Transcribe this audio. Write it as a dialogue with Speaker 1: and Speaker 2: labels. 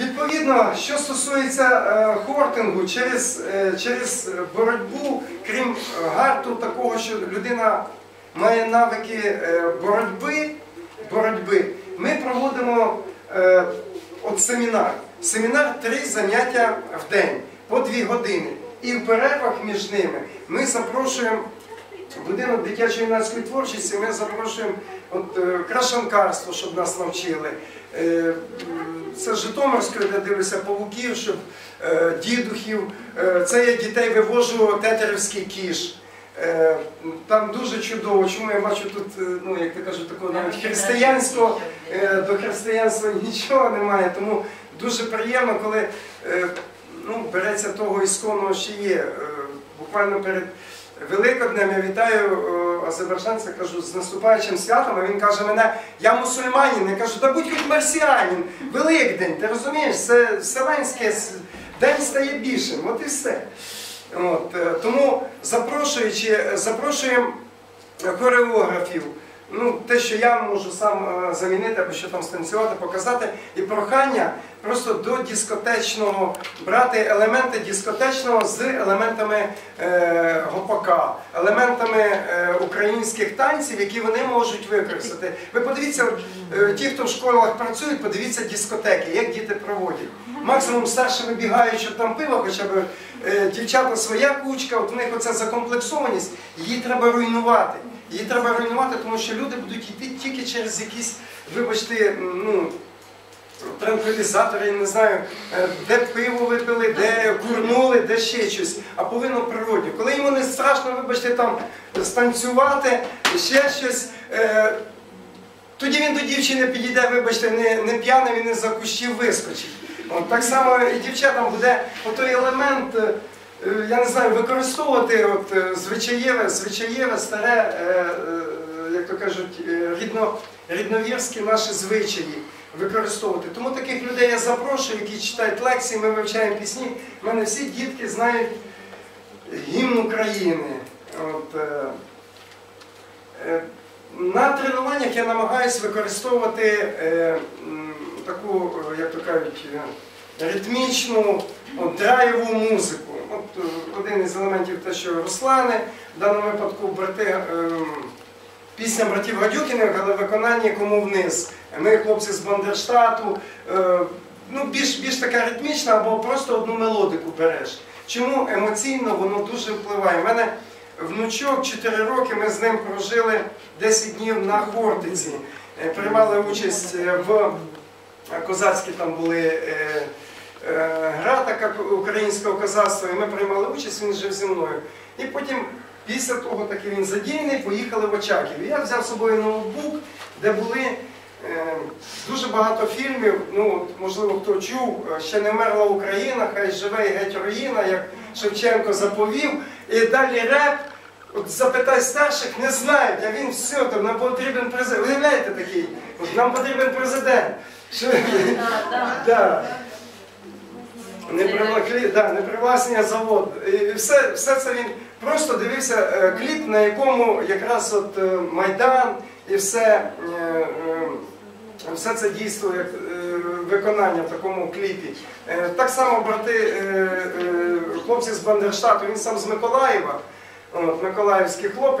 Speaker 1: Відповідно, що стосується е, хортингу, через, е, через боротьбу, крім е, гарту такого, що людина має навики боротьби, боротьби, ми проводимо от семінар. Семінар три заняття в день по дві години. І в перервах між ними ми запрошуємо будинок дитячої юнацької творчості, ми запрошуємо от, крашанкарство, щоб нас навчили. М, Житомирської, де дивлюся павуків, щоб е, дідухів. Е, Це я дітей вивожу тетерівський кіш. Е, Там дуже чудово, чому я бачу тут, е, ну як ти кажуть, такого навіть християнського е, до християнства нічого немає. Тому дуже приємно, коли е, ну, береться того ісконного, що є. Е, Буквально перед Великоднем я вітаю е, азербайджанця, кажу, з наступаючим святом, а він каже мене, я мусульманин. Я кажу, да будь хоч марсіанин, Великдень, ти розумієш, це вселенське, день стає більшим, от і все. От, е, тому запрошуючи, запрошуємо хореографів. Ну, те, що я можу сам е, замінити або що там станцювати, показати, і прохання просто до дискотечного брати елементи дискотечного з елементами е, гопака, елементами е, українських танців, які вони можуть використати. Ви подивіться, е, ті, хто в школах працюють, подивіться дискотеки, як діти проводять. Максимум старше вибігають, щоб там пиво, хоча б е, дівчата своя кучка, от у них оця закомплексованість, її треба руйнувати. Її треба руйнувати, тому що люди будуть йти тільки через якісь, вибачте, ну, транквілізатори, я не знаю, е, де пиво випили, де курнули, де ще щось, а повинно природньо. Коли йому не страшно, вибачте, там станцювати, ще щось. е, тоді він до дівчини підійде, вибачте, не, не п'яним і не за кущів вискочить. От, так само і дівчатам буде отой елемент, е, я не знаю, використовувати от, е, звичаєве, звичаєве, старе, е, е, як то кажуть, е, рідно, рідновірські наші звичаї використовувати. Тому таких людей я запрошую, які читають лекції, ми вивчаємо пісні. У мене всі дітки знають гімн України. От, е, е, на тренуваннях я намагаюся використовувати е, таку, е, як то кажуть, е, ритмічну, от, драйвову музику. Один із елементів те, що Руслани, в даному випадку брати, е, пісня братів Гадюкіних, але виконання кому вниз. Ми хлопці з Бандерштату. Е, ну, більш, більш така ритмічна або просто одну мелодику береш. Чому емоційно воно дуже впливає? У мене внучок 4 роки, ми з ним прожили 10 днів на Хортиці. Е, Приймали участь е, в козацькі там були гра така українського козацтва, і ми приймали участь, він жив зі мною. І потім, після того, таки він задіяний, поїхали в Очаків. І я взяв з собою ноутбук, де були е, дуже багато фільмів. Ну, можливо, хто чув, е, ще не вмерла Україна, хай живе і геть руїна, як Шевченко заповів. І далі реп. От запитай старших, не знають, а він все, там нам потрібен президент. Уявляєте такий? Нам потрібен президент. Що... Да. Не привлекли, да, не привласнення завод. І все, все це він просто дивився е, кліп, на якому якраз от е, Майдан і все, е, е, все це дійство як е, виконання в такому кліпі. Е, Так само брати, е, е, хлопці з Бандерштату, він сам з Миколаєва, от, Миколаївський хлопець.